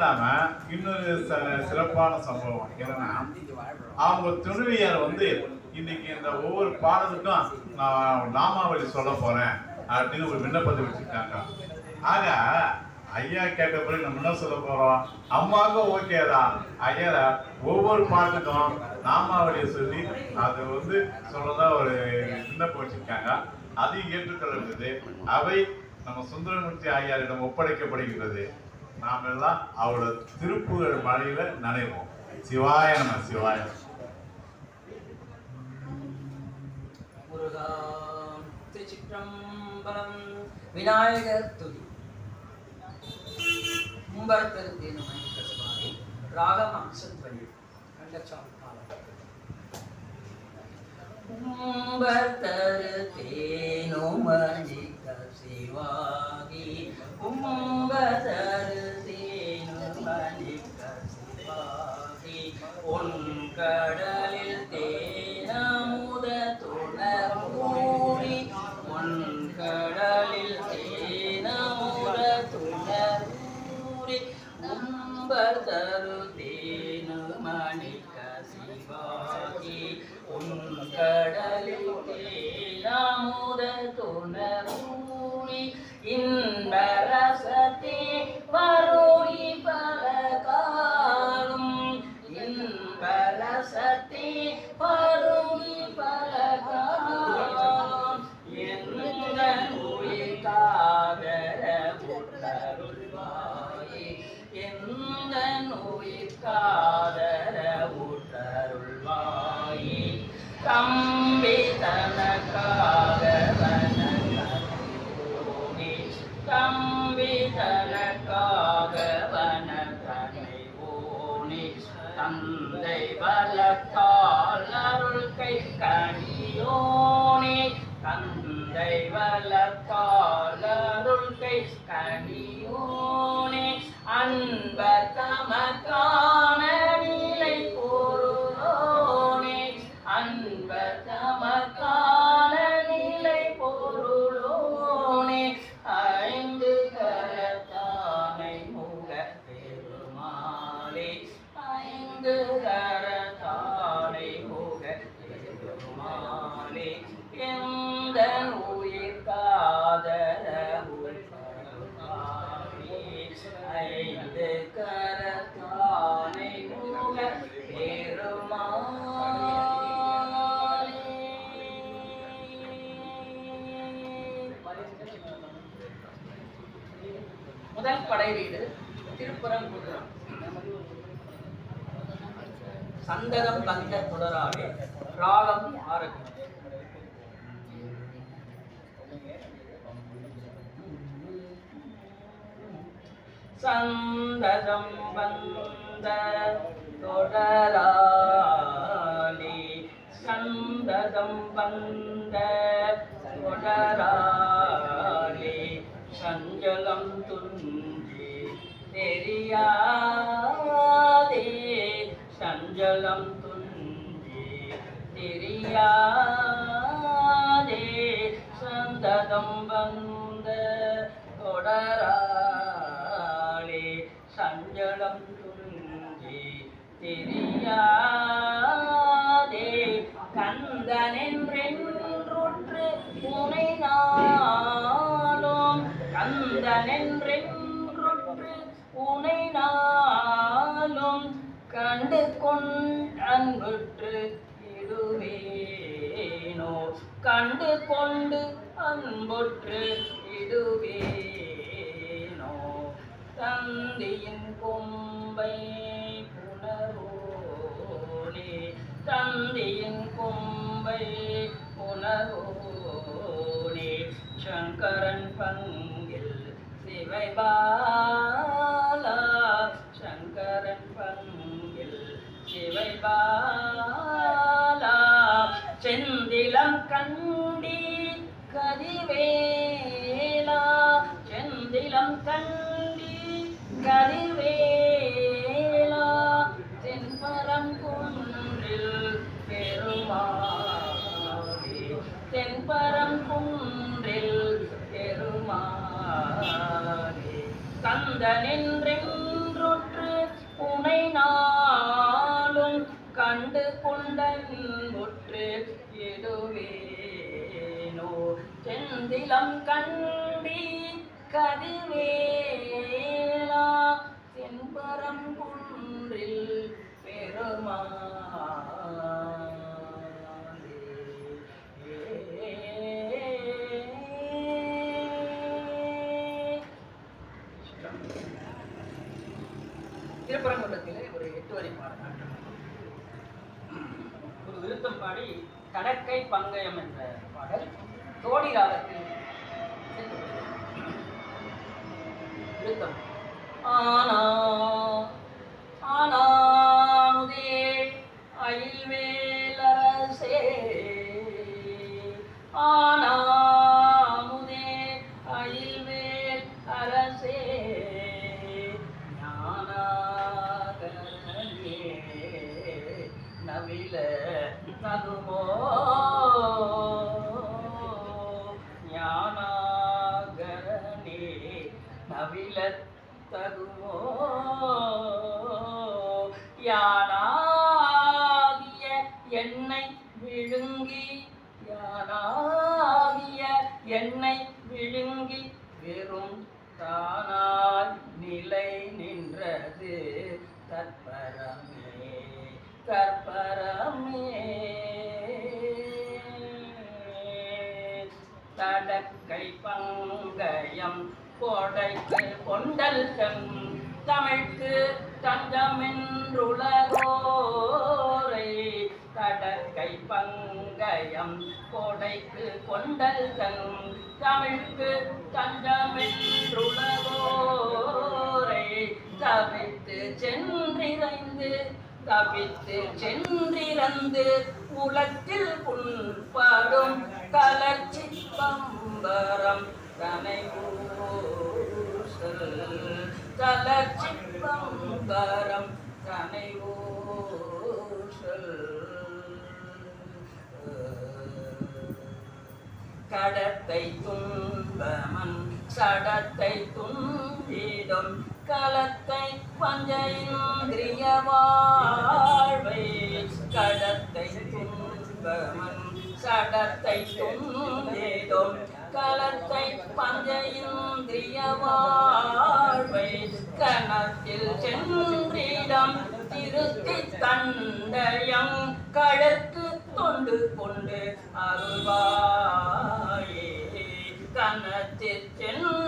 இல்லாம இன்னொரு ச- சிறப்பான சம்பவம் என்னன்னா அவங்க துணைவியார் வந்து இன்னைக்கு இந்த ஒவ்வொரு பாடலுக்கும் நான் நாமாவளி சொல்ல போறேன் அப்படின்னு ஒரு விண்ணப்பத்தை வச்சிருக்காங்க. ஆக ஐயா கேட்ட பிறகு நம்ம என்ன சொல்ல போறோம்? அம்மாவுக்கும் ஓகே தான். ஐயா ஒவ்வொரு பாட்டுக்கும் நாமாவளியை சொல்லி அது வந்து சொல்லதான் ஒரு விண்ணப்பம் வச்சிருக்காங்க. அதையும் ஏற்றுக்கொள்கிறது அவை நம்ம சுந்தரமூர்த்தி ஐயாரிடம் ஒப்படைக்கப்படுகிறது. நாம் எல்லாம் அவரோட திருப்புகழ் மழையில நனைவோம். சிவாய நம சிவாய திருச்சிற்றம்பலம் விநாயகர் துதி. மும்பரத்திருத்தேனு மணிக்கசுவாரி ராகம் அம்சத்வழி கண்டச்சாமி காலம் உம்பர்தரு தேனு மணிக்க சிவாகி உம்பர்தரு தேனு மணிக்க சிவாகி கை கனியோனே அன்பர் சந்தகம் வந்த புலராலே ராகம் ஆரம்பி சந்ததம் வந்த தொடராலே சந்ததம் வந்த தொடரா சஞ்சலம் துன்றி. தெரியாதே சந்ததம் வந்த தொடராளே சஞ்சலம் துன்றி. தெரியாதே கந்தனென்றென்றுற்று உனை நாளும் கந்தனென்றென்றுற்று அன்புற்று இடுவேனோ தந்தியின் கொம்பை புனரோனே தந்தியின் கொம்பை புனரோனே சங்கரன் பங்கு கண்டனென்றென்றொற்று உனை நாளும் கண்டு கொண்டன் ஒற்று எதுவேனோ செந்திலம் திருப்பரங்குன்றத்திலே ஒரு எட்டு வரி பாடல். ஒரு விருத்தம் பாடி கடற்கை பங்கயம் என்ற பாடல் தோடி ராகத்தில் விருத்தம். ஆனா கற்பரமே தடக்கை பங்கயம் கோடைக்கு கொண்டல் தம் தமிழ்க்கு தஞ்சமென்றுலகோரை கடற்கை பங்கயம் கோடைக்கு கொண்டல் தன் தமிழ்க்கு தஞ்சமென்றுலகோரை தவித்து சென்றிறைந்து தவித்து சென்றிருந்து உலத்தில் புண்படும் கலர்ச்சி பம்பரம் தனை கலர்ச்சி பம்பரம் தனை கடத்தை துன்பமன் சடத்தை துன்பிடும் களத்தை பஞ்சேந்திரிய வாழ்வை கடத்தை துன்பமன் சடத்தை துன்பேதோம் களத்தை பஞ்சேந்திரிய வாழ்வை கணத்தில் சென்றிடம் திருத்தி தண்டயம் கழுத்து தொண்டு கொண்டு அருவாயே கணத்தில் சென்று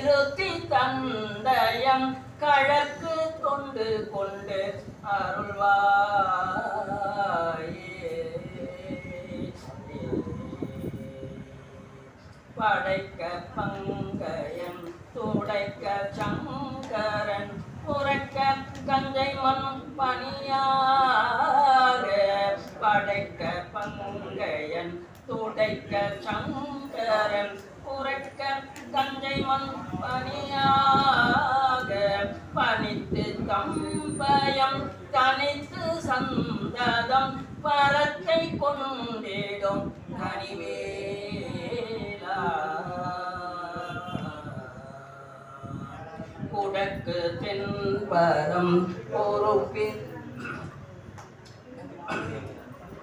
திருத்தி தந்தயம் கழக்கு கொண்டு கொண்டு அருள்வாயே. படைக்க பங்கயம் துடைக்க சங்கரன் புரைக்க கஞ்சை மண் பணியாக படைக்க பங்கயன் துடைக்க சங்கரன் புரைக்க கஞ்சை மண் பணியாக பணித்து தம்பயம் தனித்து சந்ததம் பரத்தை கொண்டிடும் கனிவேலா. குடக்கு தென்பரம் பொறுப்பில்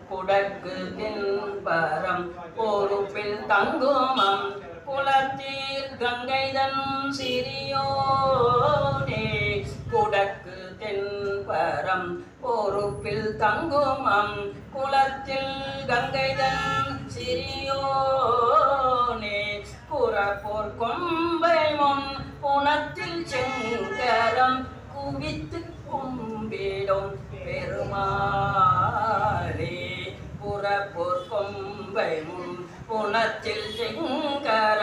குடக்கு தென்பரம் பொறுப்பில் தங்குமம் குலத்தீர் கங்கைதன் சிறியோனே குடக்கு தென்பரம் பொறுப்பில் தங்குமம். குளத்தில் கங்கைதன் சிறியோனே புறப்போர் கொம்பை முன் புனத்தில் செங்கரம் குவித்து கும்பிடும் பெருமாளே புறப்போர் கொம்பை முன் புனத்தில் செங்கரம்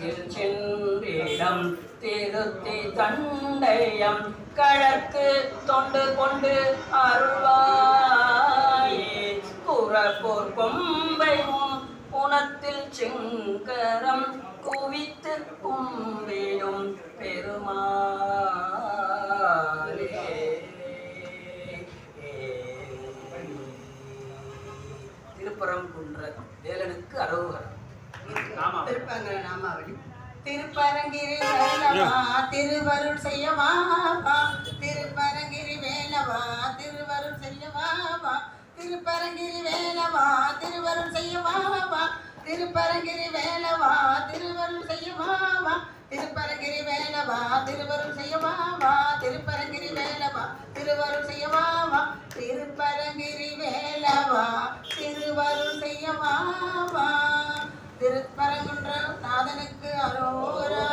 கணத்தில் திருத்தி தண்டையம் கழக்கு தொண்டு கொண்டு அருள்வாயே. புறப்போர் கொம்பையும் உன் புனத்தில் செங்கரம் குவித்து கும்பிடும் பெருமாளே. திருப்பரம் குன்ற வேலனுக்கு அரோகரம் நாமாவளி. திருப்பங்க நாமாவளி திருப்பரங்கிரி வேலவா திருவருள் செய்யவா. திருப்பரங்கிரி வேலவா திருவருள் செய்யவா. திருப்பரங்கிரி வேலவா திருவருள் செய்யவா. திருப்பரங்கிரி வேலவா திருவருள் செய்யவா. திருப்பரங்கிரி வேலவா திருவருள் செய்யவா. திருப்பரங்கிரி வேலவா திருவருள் செய்யவா. திருப்பரங்கிரி வேலவா திருவருள் செய்யவா வா. திருப்பரங்குன்ற அரோகரா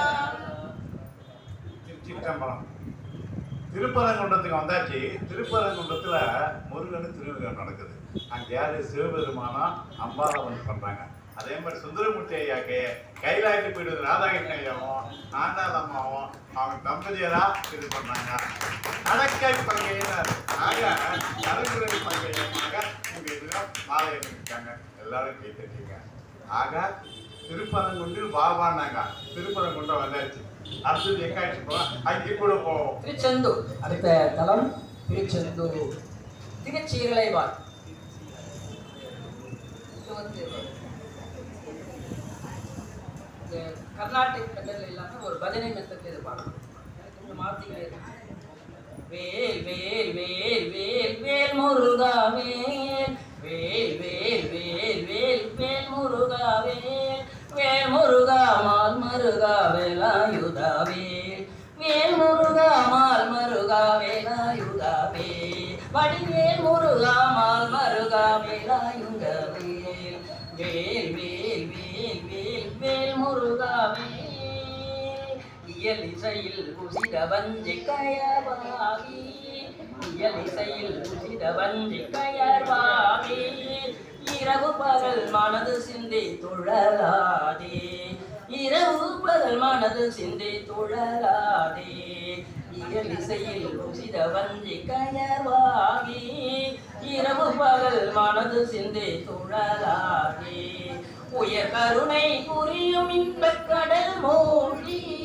திருச்சிற்றம்பலம் திருப்பரங்குன்றத்துக்கு வந்தாச்சு. திருப்பரங்குன்றத்தில் முருகன் திருவிழா நடக்குது. அங்கே யார்? சிவபெருமானா அம்பாவை வந்து பண்ணுறாங்க அதே மாதிரி சுந்தரமூர்த்தி ஐயாக்கு கைலாயத்து போயிட்டு ராதாகிருஷ்ண ஐயாவும் ஆண்டாள் அம்மாவும் அவங்க தம்பதியரா இது பண்ணாங்க. அடக்கை பங்கையினர். ஆக நரகுரை பங்கையமாக உங்க எதிராக மாலை அணிவிட்டாங்க எல்லாரும் கை ஆக திருப்பரங்குன்றில் பாபான்னாங்க திருப்பரங்குன்றம் வந்தாச்சு. அடுத்தது எங்க போவோம் அங்கே கூட போவோம். திருச்செந்தூர். அடுத்த தலம் திருச்செந்தூர். திருச்சீரலைவாய் இது வந்து இந்த இல்லாமல் ஒரு பஜனை மெத்தத்தில் இருப்பாங்க எனக்கு கொஞ்சம் மாற்றிக்கிட்டே வேல் வேல் வேல் வேல் இசையில் குசித வஞ்சி கயர்வாகி இயல் இரவு பகல் மனது சிந்தி துழலாதே. இரவு பகல் மனது சிந்தி துழலாதே. இயலிசையில் இசையில் வஞ்சி கயர்வாகி இரவு பகல் மனது சிந்தி துழலாதே. உயர் கருணை புரியும் இன்பக் கடல் மூழ்கி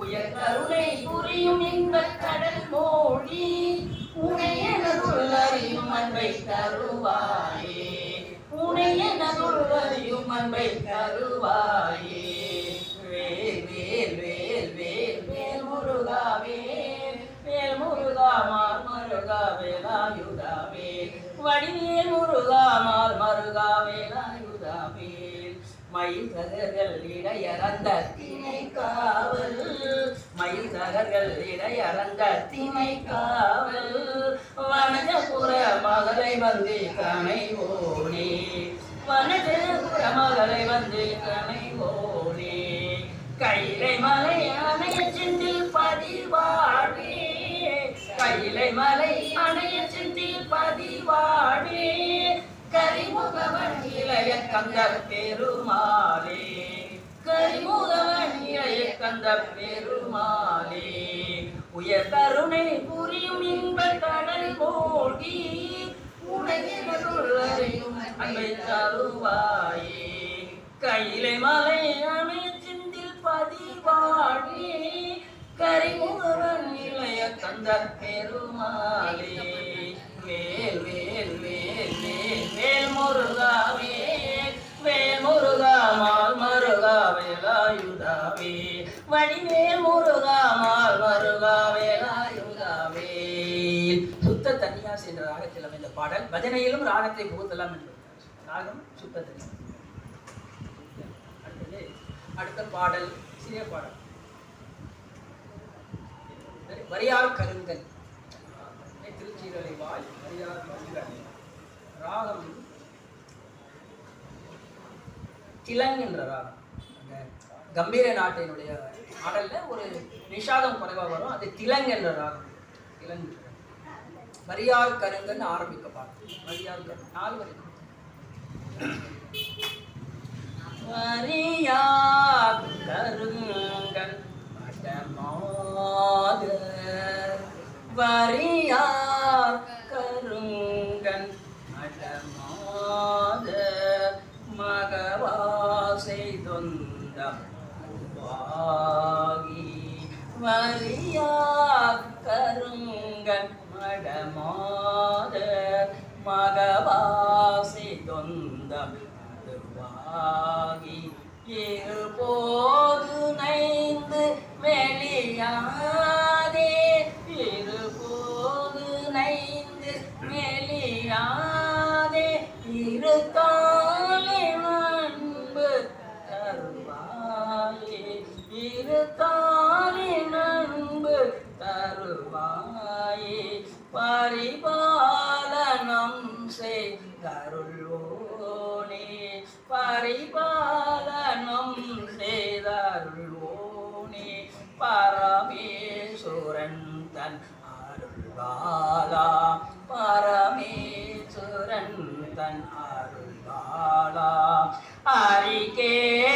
உயர் கருணை புரியும் இன்பக் கடல் மூழ்கி உனையனதுள் அறியும் அன்பை தருவாயே. உனையனதுள் அறியும் அன்பை தருவாயே. வேல் வேல் வேல் வேல் வேல் முருகா வேல் வேல் முருகா மால் மருகா வேலாயுதா வேல். வடிவேல் முருகா மால் மருகா மயில் தகர்கள் இடையறந்த திணை காவல். மயில் தகர்கள் இடையறந்த திணை காவல். வனஜபுர மகளை வந்து கனை ஓனே. வனஜபுர மகளை வந்து கனை ஓனே. கைலை மலை அணைய செந்தில் பதிவாழே கைலை மலை அணைய சிந்தி பதிவாழே கரிமுகவன் இளைய கந்தர் பெருமாளே. கரிமுகவன் இளைய கந்தர் பெருமாளே. உயர் கருணை புரியும் இன்ப கடல் மூழ்கி உலகினுள்ளையும் அன்பை தருவாயே. கையிலை மலை அணைய சிந்தில் பதிவாடி கரிமுகவன் இளைய கந்தர் பெருமாளே பஜனையிலும் ராகத்தை புகுத்தலாம் என்று ராகம் சுத்தத்தை அடுத்தது அடுத்த பாடல் சிறிய பாடல். வரியார் கருங்கல் திருச்சீரலை வாய் வரியார் கருங்கல் ராகம் திலங் என்ற ராகம். அந்த கம்பீர நாட்டினுடைய பாடல்ல ஒரு நிஷாதம் குறைவாக வரும். அது திலங் என்ற ராகம். திலங்கு வரியால் கருங்கன் ஆரம்பிக்க பாடல் வரியார் கருங்கன் நாலு வரி. வரியார் கருங்கன் மடமாத வரியார் கருங்கன் மடமாத மகவாசை தொந்தம் இருத்தாலே நண்பு தருவாயே. இருத்தாலே நண்பு தருவாயே. பரிபாலனம் செய்தருள்வோனே. பரிபாலனம் செய்தருள்வோனே. பரமேஸ்வரன் தன் அருள்வாலா பரமேஸ்வரன் தன் அருள்வாலா ஹரிகேசவன்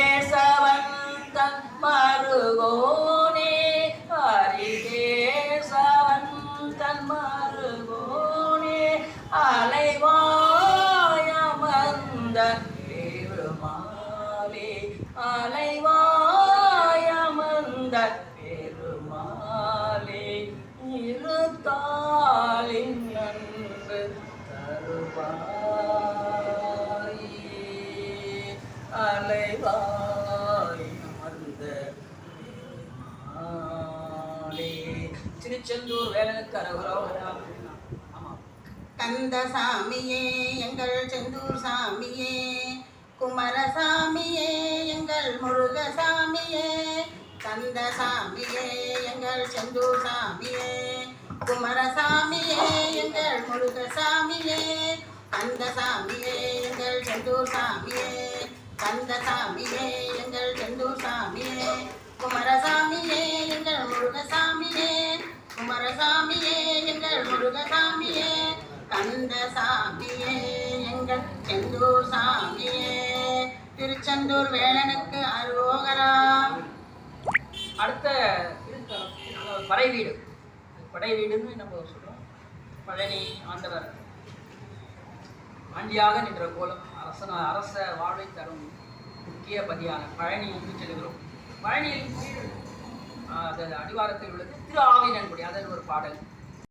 திருச்செந்தூர் வேலனுக்கு அரகுரா ஆமாம் கந்தசாமியே எங்கள் செந்தூர் சாமியே. குமரசாமியே எங்கள் முருகசாமியே. கந்தசாமியே எங்கள் செந்தூர் சாமியே. குமரசாமியே எங்கள் முருகசாமியே. கந்தசாமியே எங்கள் செந்தூர் சாமியே. கந்த சாமியே எங்கள் செந்தூர் சாமியே. குமரசாமியே எங்கள் முருகசாமியே. குமரசாமியே எங்கள் முருகசாமியே. கந்தசாமியே எங்கள் செந்தூர் சாமியே திருச்செந்தூர் வேலனுக்கு அரோகரா அடுத்த படை வீடு. படை வீடுன்னு நம்ம சொல்றோம். பழனி ஆண்டவர். ஆண்டியாக நின்ற கோலம் அரசன அரச வாழ்வை தரும் முக்கிய பதியான பழனிக்கு செல்கிறோம் பழனியில் அது அடிவாரத்தில் உள்ளது. திரு ஆவினன்குடி அதில் ஒரு பாடல்.